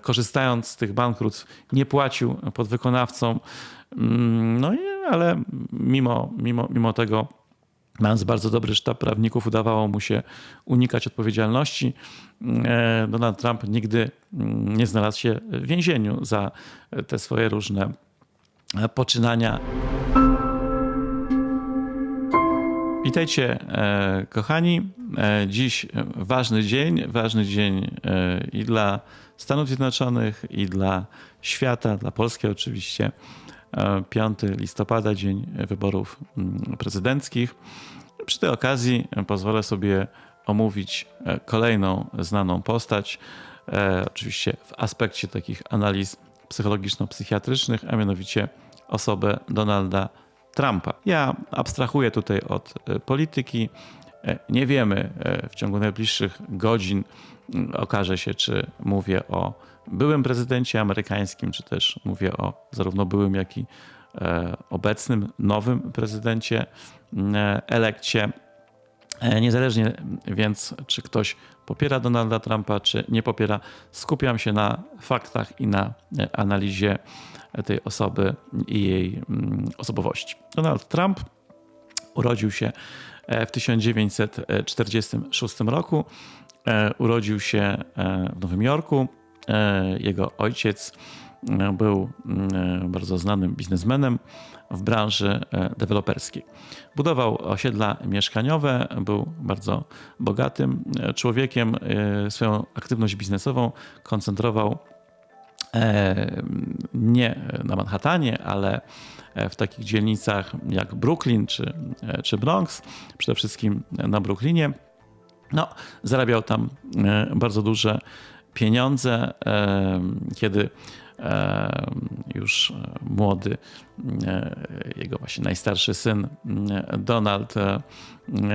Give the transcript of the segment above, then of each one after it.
korzystając z tych bankructw, nie płacił podwykonawcom. Mm, No i, ale mimo, mimo, mimo tego, mając bardzo dobry sztab prawników, udawało mu się unikać odpowiedzialności. E, Donald Trump nigdy mm, nie znalazł się w więzieniu za te swoje różne poczynania. Witajcie, e, kochani. E, Dziś ważny dzień, ważny dzień e, i dla Stanów Zjednoczonych, i dla świata, dla Polski oczywiście. E, 5 listopada, dzień wyborów mm, prezydenckich. Przy tej okazji pozwolę sobie omówić kolejną znaną postać, oczywiście w aspekcie takich analiz psychologiczno-psychiatrycznych, a mianowicie osobę Donalda. Ja abstrahuję tutaj od e, polityki. E, Nie wiemy e, w ciągu najbliższych godzin okaże się, czy mówię o byłym prezydencie amerykańskim, czy też mówię o zarówno byłym, jak i obecnym, nowym prezydencie, elekcie. E, Niezależnie więc, czy ktoś popiera Donalda Trumpa, czy nie popiera, skupiam się na faktach i na e, analizie tej osoby i jej mm, osobowości. Donald Trump urodził się e, w 1946 roku. Urodził się w Nowym Jorku. Jego ojciec był mm, bardzo znanym biznesmenem w branży e, deweloperskiej. Budował osiedla mieszkaniowe, był bardzo bogatym e, człowiekiem. E, Swoją aktywność biznesową koncentrował e, nie na Manhattanie, ale w takich dzielnicach jak Brooklyn czy, e, czy Bronx, przede wszystkim na Brooklynie. No, zarabiał tam e, bardzo duże pieniądze, e, kiedy e, już e, młody, e, jego właśnie najstarszy syn e, Donald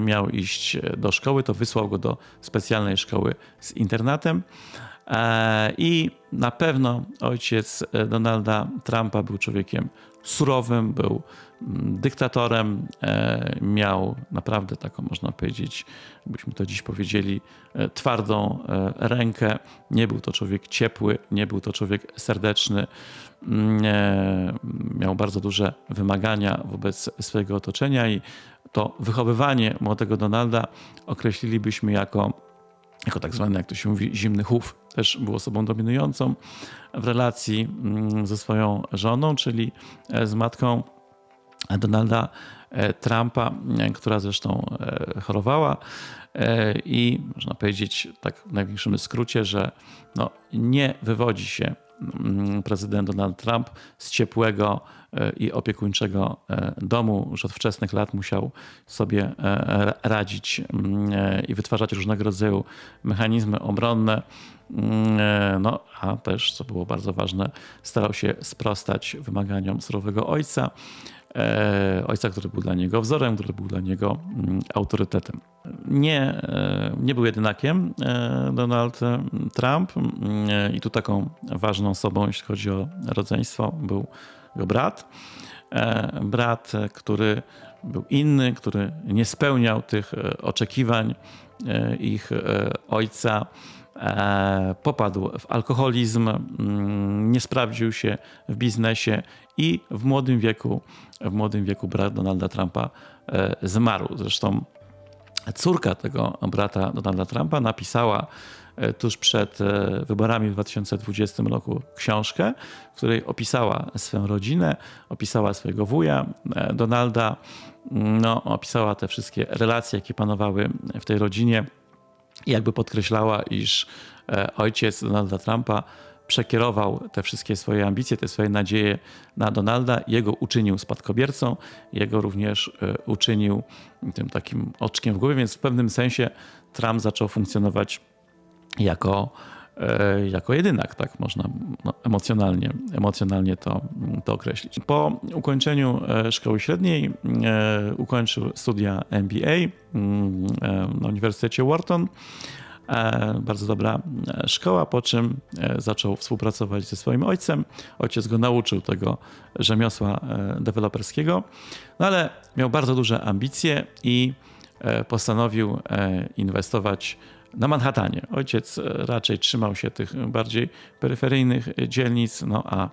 miał iść do szkoły, to wysłał go do specjalnej szkoły z internatem. E, I na pewno ojciec e, Donalda Trumpa był człowiekiem surowym, był mm, dyktatorem, e, miał naprawdę taką, można powiedzieć, jakbyśmy to dziś powiedzieli, twardą rękę. Nie był to człowiek ciepły, nie był to człowiek serdeczny. Mm, Miał bardzo duże wymagania wobec swojego otoczenia i to wychowywanie młodego Donalda określilibyśmy jako jako tak zwany, jak to się mówi, zimny chów. Też był osobą dominującą w relacji mm, ze swoją żoną, czyli e, z matką Donalda e, Trumpa, e, która zresztą chorowała. I można powiedzieć tak w największym skrócie, że no, nie wywodzi się mm, prezydent Donald Trump z ciepłego i opiekuńczego e, domu. Już od wczesnych lat musiał sobie e, radzić mm, e, i wytwarzać różnego rodzaju mechanizmy obronne. Mm, e, No, a też, co było bardzo ważne, starał się sprostać wymaganiom surowego ojca. E, Ojca, który był dla niego wzorem, który był dla niego mm, autorytetem. Nie, e, nie był jedynakiem e, Donald Trump e, i tu taką ważną osobą, jeśli chodzi o rodzeństwo, był jego brat. E, Brat, e, który był inny, który nie spełniał tych e, oczekiwań ich ojca. Popadł w alkoholizm, mm, nie sprawdził się w biznesie i w młodym wieku, w młodym wieku brat Donalda Trumpa zmarł. Zresztą córka tego brata Donalda Trumpa napisała tuż przed e, wyborami w 2020 roku książkę, w której opisała swoją rodzinę, opisała swojego wuja e, Donalda, no, opisała te wszystkie relacje, jakie panowały w tej rodzinie. I jakby podkreślała, iż e, ojciec Donalda Trumpa przekierował te wszystkie swoje ambicje, te swoje nadzieje na Donalda, jego uczynił spadkobiercą, jego również e, uczynił tym takim oczkiem w głowie, więc w pewnym sensie Trump zaczął funkcjonować jako, e, jako jedynak, tak można no, emocjonalnie, emocjonalnie to, to określić. Po ukończeniu e, szkoły średniej e, ukończył studia MBA mm, na Uniwersytecie Wharton. Bardzo dobra szkoła, po czym zaczął współpracować ze swoim ojcem. Ojciec go nauczył tego rzemiosła deweloperskiego, no ale miał bardzo duże ambicje i postanowił inwestować na Manhattanie. Ojciec raczej trzymał się tych bardziej peryferyjnych dzielnic, no a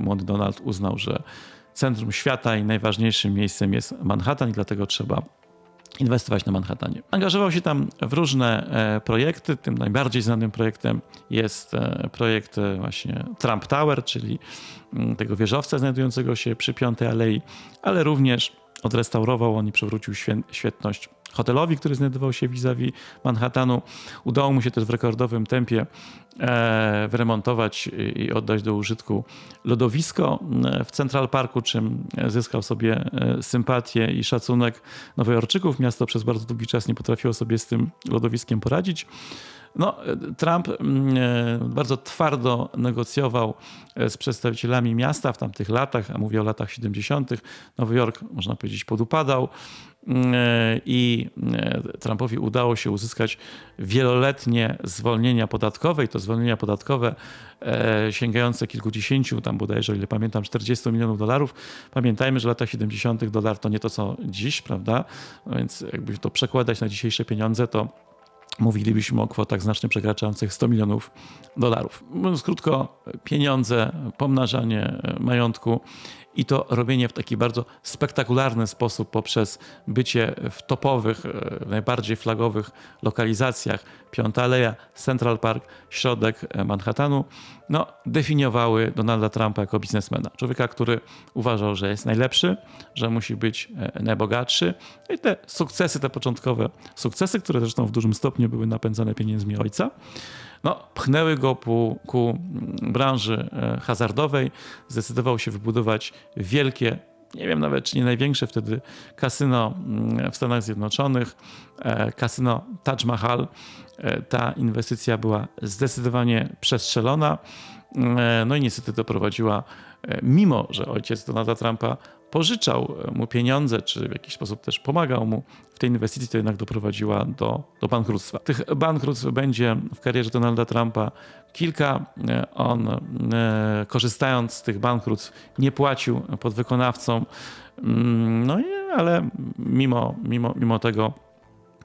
młody Donald uznał, że centrum świata i najważniejszym miejscem jest Manhattan i dlatego trzeba inwestować na Manhattanie. Angażował się tam w różne e, projekty. Tym najbardziej znanym projektem jest e, projekt e, właśnie Trump Tower, czyli mm, tego wieżowca znajdującego się przy Piątej Alei, ale również odrestaurował on i przywrócił świetność hotelowi, który znajdował się vis-a-vis Manhattanu. Udało mu się też w rekordowym tempie e, wyremontować i oddać do użytku lodowisko e, w Central Parku, czym zyskał sobie e, sympatię i szacunek nowojorczyków. Miasto przez bardzo długi czas nie potrafiło sobie z tym lodowiskiem poradzić. No, Trump mm, bardzo twardo negocjował z przedstawicielami miasta w tamtych latach, a mówię o latach 70. Nowy Jork, można powiedzieć, podupadał. E, i e, Trumpowi udało się uzyskać wieloletnie zwolnienia podatkowe i to zwolnienia podatkowe e, sięgające kilkudziesięciu, tam bodajże, ile pamiętam, 40 milionów dolarów. Pamiętajmy, że w latach 70. dolar to nie to co dziś, prawda? No więc jakby to przekładać na dzisiejsze pieniądze, to mówilibyśmy o kwotach znacznie przekraczających 100 milionów dolarów. Mówiąc krótko, pieniądze, pomnażanie majątku i to robienie w taki bardzo spektakularny sposób poprzez bycie w topowych, e, najbardziej flagowych lokalizacjach, Piąta Aleja, Central Park, środek e, Manhattanu, no, definiowały Donalda Trumpa jako biznesmena. Człowieka, który uważał, że jest najlepszy, że musi być e, najbogatszy. No I te sukcesy, te początkowe sukcesy, które zresztą w dużym stopniu były napędzane pieniędzmi ojca, no, pchnęły go ku, ku branży e, hazardowej. Zdecydował się wybudować wielkie nie wiem nawet, czy nie największe wtedy kasyno mm, w Stanach Zjednoczonych, e, kasyno Taj Mahal. E, ta inwestycja była zdecydowanie przestrzelona. No i niestety doprowadziła, mimo że ojciec Donalda Trumpa pożyczał mu pieniądze, czy w jakiś sposób też pomagał mu w tej inwestycji, to jednak doprowadziła do, do bankructwa. Tych bankructw będzie w karierze Donalda Trumpa kilka. On, e, korzystając z tych bankructw, nie płacił podwykonawcom, mm, no ale mimo, mimo, mimo tego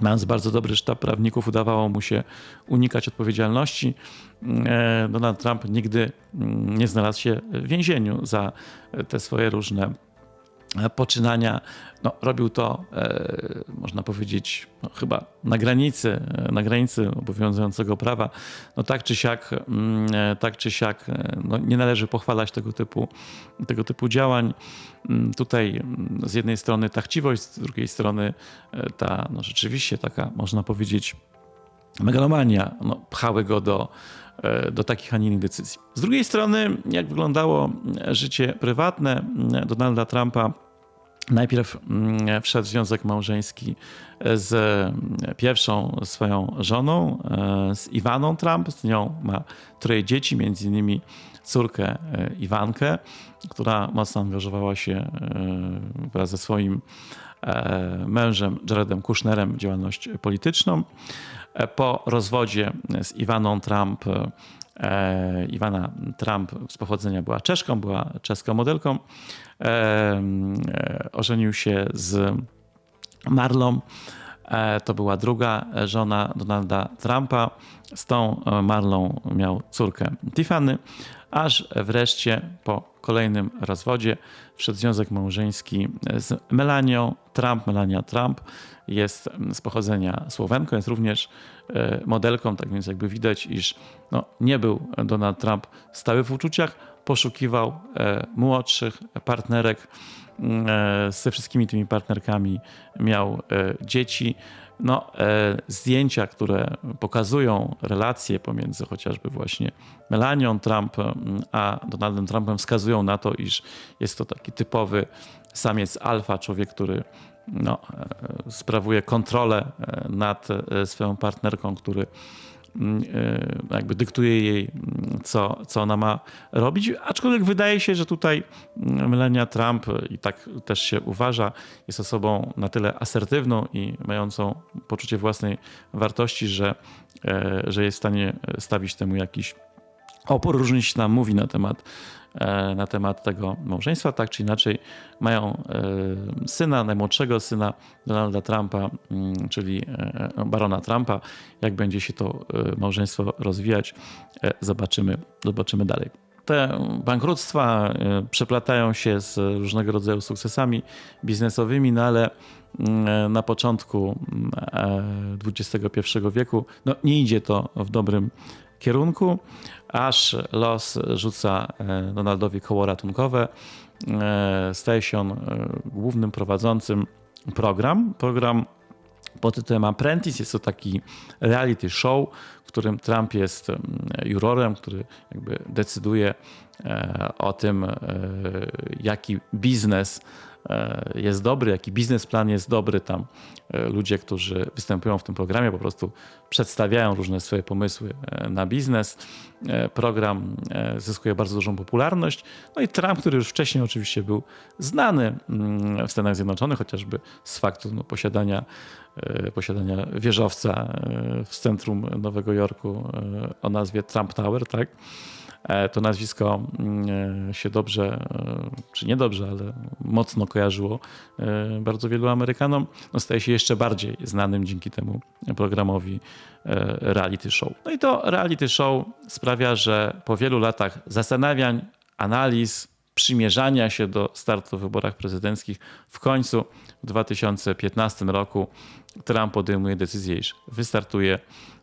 Mając bardzo dobry sztab prawników, udawało mu się unikać odpowiedzialności. E, Donald Trump nigdy mm, nie znalazł się w więzieniu za te swoje różne poczynania. No, robił to, e, można powiedzieć, no, chyba na granicy, e, na granicy obowiązującego prawa. No, tak czy siak, mm, e, tak czy siak e, no, nie należy pochwalać tego typu, tego typu działań. Mm, tutaj mm, z jednej strony ta chciwość, z drugiej strony ta no, rzeczywiście taka, można powiedzieć, megalomania no, pchały go do, do takich, a nie innych decyzji. Z drugiej strony, jak wyglądało życie prywatne Donalda Trumpa, Najpierw mm, wszedł w związek małżeński z pierwszą swoją żoną, e, z Iwaną Trump. Z nią ma troje dzieci, między innymi córkę e, Iwankę, która mocno angażowała się wraz ze swoim mężem Jaredem Kushnerem w działalność polityczną. Po rozwodzie z Iwaną Trump, e, Iwana Trump z pochodzenia była Czeszką, była czeską modelką, e, e, ożenił się z Marlą. To była druga żona Donalda Trumpa. Z tą Marlą miał córkę Tiffany, aż wreszcie po kolejnym rozwodzie wszedł związek małżeński z Melanią Trump. Melania Trump jest z pochodzenia Słowenką, jest również e, modelką, tak więc jakby widać, iż no, nie był Donald Trump stały w uczuciach, poszukiwał e, młodszych partnerek, e, ze wszystkimi tymi partnerkami miał dzieci. No, zdjęcia, które pokazują relacje pomiędzy chociażby właśnie Melanią Trump a Donaldem Trumpem wskazują na to, iż jest to taki typowy samiec alfa, człowiek, który no, e, sprawuje kontrolę e, nad e, swoją partnerką, który mm, jakby dyktuje jej, mm, co, co ona ma robić. Aczkolwiek wydaje się, że tutaj mm, Melania Trump, i tak też się uważa, jest osobą na tyle asertywną i mającą poczucie własnej wartości, że, że jest w stanie stawić temu jakiś opór różnie się nam mówi na temat, e, na temat tego małżeństwa. Tak czy inaczej mają e, syna, najmłodszego syna Donalda Trumpa, mm, czyli e, barona Trumpa. Jak będzie się to małżeństwo rozwijać, zobaczymy, zobaczymy dalej. Te bankructwa przeplatają się z różnego rodzaju sukcesami biznesowymi, no ale mm, na początku XXI wieku no, nie idzie to w dobrym kierunku, aż los rzuca e, Donaldowi koło ratunkowe. E, staje się on e, głównym prowadzącym program. Program pod tytułem Apprentice. Jest to taki reality show, w którym Trump jest jurorem, który jakby decyduje o tym, jaki biznes E, jest dobry, jaki biznesplan jest dobry. Tam e, ludzie, którzy występują w tym programie, po prostu przedstawiają różne swoje pomysły e, na biznes. Program zyskuje bardzo dużą popularność. No i Trump, który już wcześniej oczywiście był znany mm, w Stanach Zjednoczonych, chociażby z faktu no, posiadania, posiadania wieżowca w centrum Nowego Jorku o nazwie Trump Tower, tak? E, to nazwisko mm, e, się dobrze, e, czy niedobrze, ale mocno kojarzyło bardzo wielu Amerykanom, no staje się jeszcze bardziej znanym dzięki temu programowi reality show. No i to reality show sprawia, że po wielu latach zastanawiań, analiz, przymierzania się do startu w wyborach prezydenckich, w końcu w 2015 roku Trump podejmuje decyzję, iż wystartuje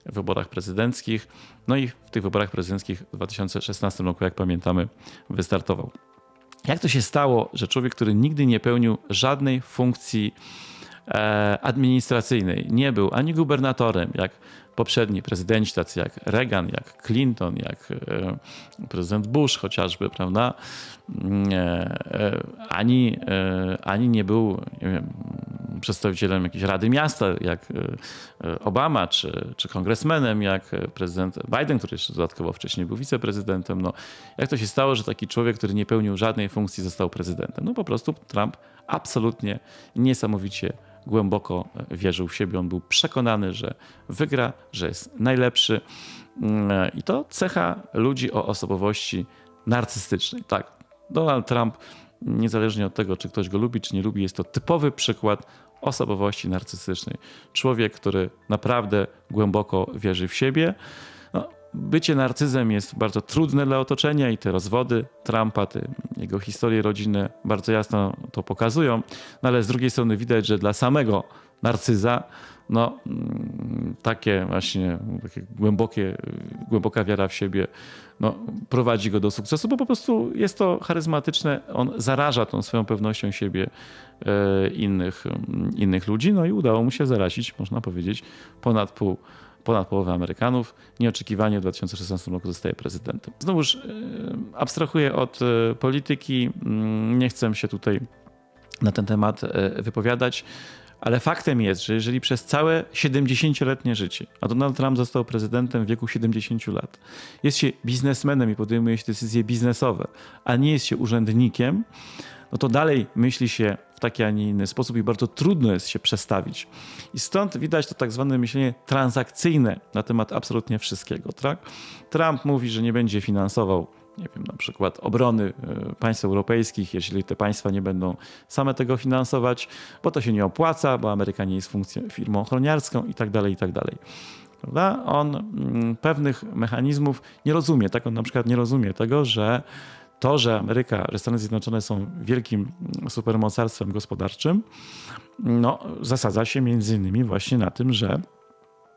w wyborach prezydenckich. No i w tych wyborach prezydenckich w 2016 roku, jak pamiętamy, wystartował. Jak to się stało, że człowiek, który nigdy nie pełnił żadnej funkcji administracyjnej, nie był ani gubernatorem, jak poprzedni prezydenci, tacy jak Reagan, jak Clinton, jak e, prezydent Bush chociażby, prawda? E, e, ani, ani nie był nie wiem, przedstawicielem jakiejś Rady Miasta, jak Obama, czy, czy kongresmenem, jak prezydent Biden, który jeszcze dodatkowo wcześniej był wiceprezydentem. No, jak to się stało, że taki człowiek, który nie pełnił żadnej funkcji, został prezydentem? No po prostu Trump absolutnie niesamowicie głęboko wierzył w siebie. On był przekonany, że wygra, że jest najlepszy. Mm, I to cecha ludzi o osobowości narcystycznej. Tak, Donald Trump, niezależnie od tego, czy ktoś go lubi, czy nie lubi, jest to typowy przykład osobowości narcystycznej. Człowiek, który naprawdę głęboko wierzy w siebie. Bycie narcyzem jest bardzo trudne dla otoczenia i te rozwody Trumpa, te jego historie rodzinne bardzo jasno to pokazują, no ale z drugiej strony widać, że dla samego narcyza no, mm, takie właśnie takie głębokie, głęboka wiara w siebie no, prowadzi go do sukcesu, bo po prostu jest to charyzmatyczne, on zaraża tą swoją pewnością siebie e, innych, innych ludzi, no i udało mu się zarazić, można powiedzieć, ponad pół ponad połowę Amerykanów. Nieoczekiwanie w 2016 roku zostaje prezydentem. Znowuż e, abstrahuję od e, polityki, mm, nie chcę się tutaj na ten temat e, wypowiadać. Ale faktem jest, że jeżeli przez całe 70-letnie życie, a Donald Trump został prezydentem w wieku 70 lat, jest się biznesmenem i podejmuje się decyzje biznesowe, a nie jest się urzędnikiem, no to dalej myśli się w taki, a nie inny sposób i bardzo trudno jest się przestawić. I stąd widać to tak zwane myślenie transakcyjne na temat absolutnie wszystkiego. Tak? Trump mówi, że nie będzie finansował nie wiem, na przykład obrony e, państw europejskich, jeśli te państwa nie będą same tego finansować, bo to się nie opłaca, bo Amerykanie jest funkcją, firmą ochroniarską i tak dalej, i tak dalej. Prawda? On mm, pewnych mechanizmów nie rozumie. Tak on na przykład nie rozumie tego, że to, że Ameryka, że Stany Zjednoczone są wielkim supermocarstwem gospodarczym, no, zasadza się między innymi właśnie na tym, że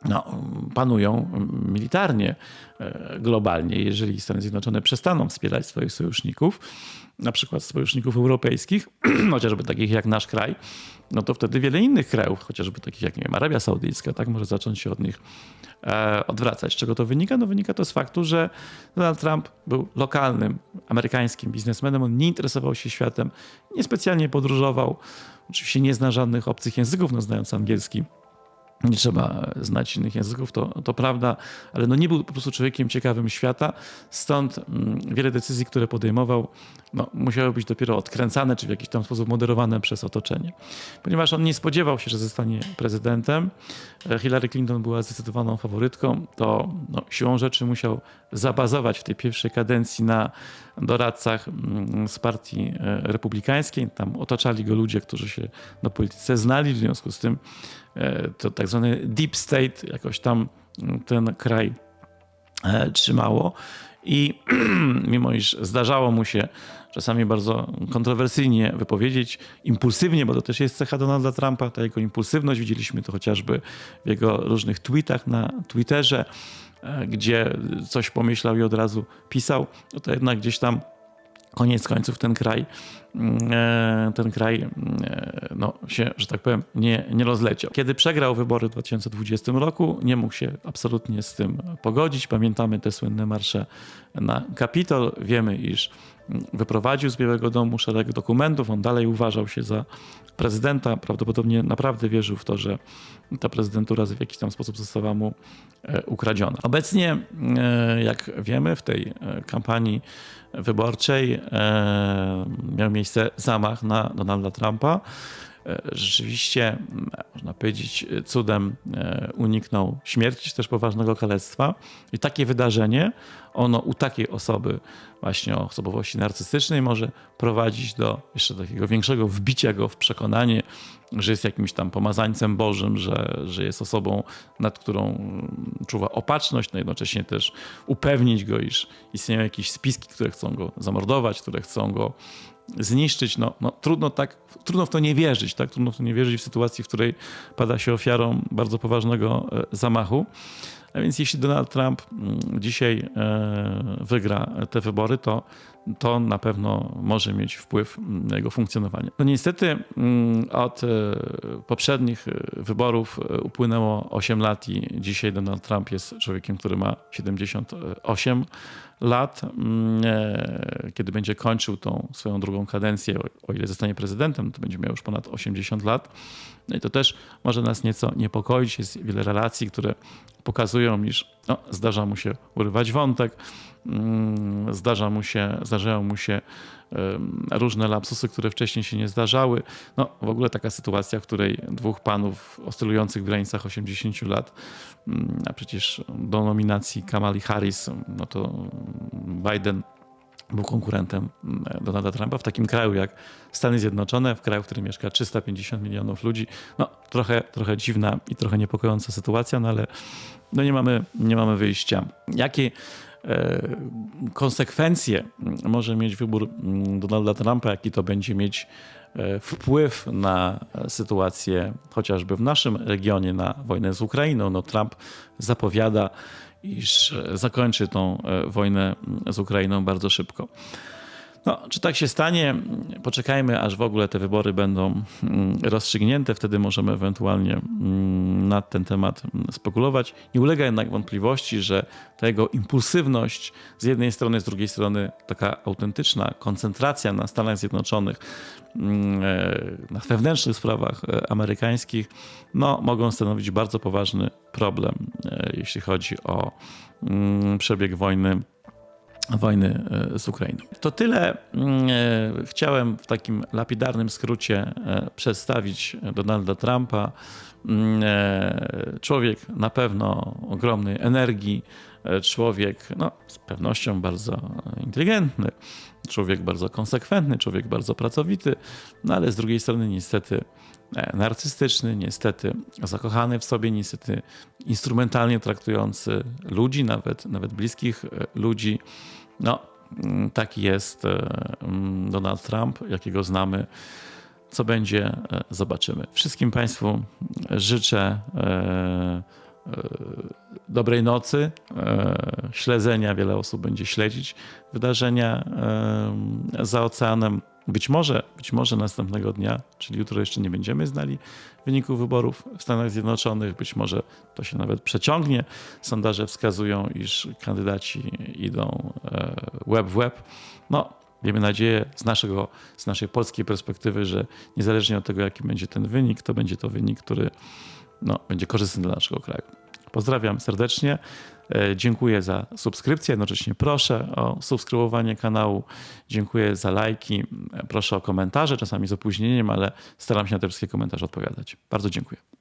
no, panują militarnie e, globalnie. Jeżeli Stany Zjednoczone przestaną wspierać swoich sojuszników, na przykład sojuszników europejskich, chociażby takich jak nasz kraj, no to wtedy wiele innych krajów, chociażby takich jak nie wiem, Arabia Saudyjska, tak może zacząć się od nich e, odwracać. Z czego to wynika? No wynika to z faktu, że Donald Trump był lokalnym amerykańskim biznesmenem, on nie interesował się światem, niespecjalnie podróżował, oczywiście nie zna żadnych obcych języków, no znając angielski nie trzeba znać innych języków, to, to prawda, ale no nie był po prostu człowiekiem ciekawym świata, stąd mm, wiele decyzji, które podejmował, no, musiały być dopiero odkręcane, czy w jakiś tam sposób moderowane przez otoczenie. Ponieważ on nie spodziewał się, że zostanie prezydentem, e, Hillary Clinton była zdecydowaną faworytką, to no, siłą rzeczy musiał zabazować w tej pierwszej kadencji na doradcach mm, z partii e, republikańskiej. Tam otaczali go ludzie, którzy się na polityce znali, w związku z tym to tak zwany deep state jakoś tam mm, ten kraj e, trzymało. I mimo iż zdarzało mu się czasami bardzo kontrowersyjnie wypowiedzieć, impulsywnie, bo to też jest cecha Donalda Trumpa, ta jego impulsywność, widzieliśmy to chociażby w jego różnych tweetach na Twitterze, gdzie coś pomyślał i od razu pisał, no to jednak gdzieś tam koniec końców ten kraj, mm, ten kraj mm, no, się, że tak powiem, nie, nie rozleciał. Kiedy przegrał wybory w 2020 roku, nie mógł się absolutnie z tym pogodzić. Pamiętamy te słynne marsze na Kapitol. Wiemy, iż wyprowadził z Białego Domu szereg dokumentów. On dalej uważał się za prezydenta. Prawdopodobnie naprawdę wierzył w to, że ta prezydentura w jakiś tam sposób została mu e, ukradziona. Obecnie, e, jak wiemy, w tej e, kampanii wyborczej miał miejsce zamach na Donalda Trumpa. Rzeczywiście, można powiedzieć, cudem uniknął śmierci, czy też poważnego kalectwa. I takie wydarzenie, ono u takiej osoby, właśnie o osobowości narcystycznej, może prowadzić do jeszcze takiego większego wbicia go w przekonanie, że jest jakimś tam pomazańcem Bożym, że, że jest osobą, nad którą czuwa opatrzność, no jednocześnie też upewnić go, iż istnieją jakieś spiski, które chcą go zamordować, które chcą go zniszczyć. No, no trudno, tak, trudno w to nie wierzyć, tak? Trudno w to nie wierzyć w sytuacji, w której pada się ofiarą bardzo poważnego e, zamachu. A więc jeśli Donald Trump mm, dzisiaj e, wygra te wybory, to to na pewno może mieć wpływ na jego funkcjonowanie. No niestety mm, od e, poprzednich wyborów upłynęło 8 lat i dzisiaj Donald Trump jest człowiekiem, który ma 78 lat, mm, kiedy będzie kończył tą swoją drugą kadencję, o ile zostanie prezydentem, to będzie miał już ponad 80 lat. No i to też może nas nieco niepokoić. Jest wiele relacji, które pokazują, iż no, zdarza mu się urywać wątek, mm, zdarza mu się, zdarzają mu się różne lapsusy, które wcześniej się nie zdarzały. No, w ogóle taka sytuacja, w której dwóch panów oscylujących w granicach 80 lat, mm, a przecież do nominacji Kamali Harris, no to Biden był konkurentem mm, Donalda Trumpa w takim kraju jak Stany Zjednoczone, w kraju, w którym mieszka 350 milionów ludzi. No, trochę, trochę dziwna i trochę niepokojąca sytuacja, no ale no nie, mamy, nie mamy wyjścia. Jakie e, konsekwencje może mieć wybór mm, Donalda Trumpa, jaki to będzie mieć e, wpływ na sytuację chociażby w naszym regionie, na wojnę z Ukrainą. No, Trump zapowiada iż zakończy tą e, wojnę z Ukrainą bardzo szybko. No, czy tak się stanie? Poczekajmy, aż w ogóle te wybory będą mm, rozstrzygnięte, wtedy możemy ewentualnie mm, nad ten temat mm, spekulować. Nie ulega jednak wątpliwości, że ta jego impulsywność z jednej strony, z drugiej strony taka autentyczna koncentracja na Stanach Zjednoczonych, e, na wewnętrznych sprawach e, amerykańskich, no, mogą stanowić bardzo poważny problem, e, jeśli chodzi o przebieg wojny wojny e, z Ukrainą. To tyle mm, e, chciałem w takim lapidarnym skrócie e, przedstawić Donalda Trumpa. Mm, człowiek na pewno ogromnej energii, człowiek no, z pewnością bardzo inteligentny, człowiek bardzo konsekwentny, człowiek bardzo pracowity, no ale z drugiej strony niestety narcystyczny, niestety zakochany w sobie, niestety instrumentalnie traktujący ludzi, nawet, nawet bliskich ludzi. No, mm, taki jest e, mm, Donald Trump, jakiego znamy. Co będzie, e, zobaczymy. Wszystkim Państwu życzę e, dobrej nocy, śledzenia. Wiele osób będzie śledzić wydarzenia za oceanem. Być może, być może następnego dnia, czyli jutro jeszcze nie będziemy znali wyników wyborów w Stanach Zjednoczonych. Być może to się nawet przeciągnie. Sondaże wskazują, iż kandydaci idą e, web w web. No, Miejmy nadzieję z, naszego, z naszej polskiej perspektywy, że niezależnie od tego, jaki będzie ten wynik, to będzie to wynik, który no, będzie korzystny dla naszego kraju. Pozdrawiam serdecznie. E, Dziękuję za subskrypcję. Jednocześnie proszę o subskrybowanie kanału. Dziękuję za lajki. E, Proszę o komentarze, czasami z opóźnieniem, ale staram się na te wszystkie komentarze odpowiadać. Bardzo dziękuję.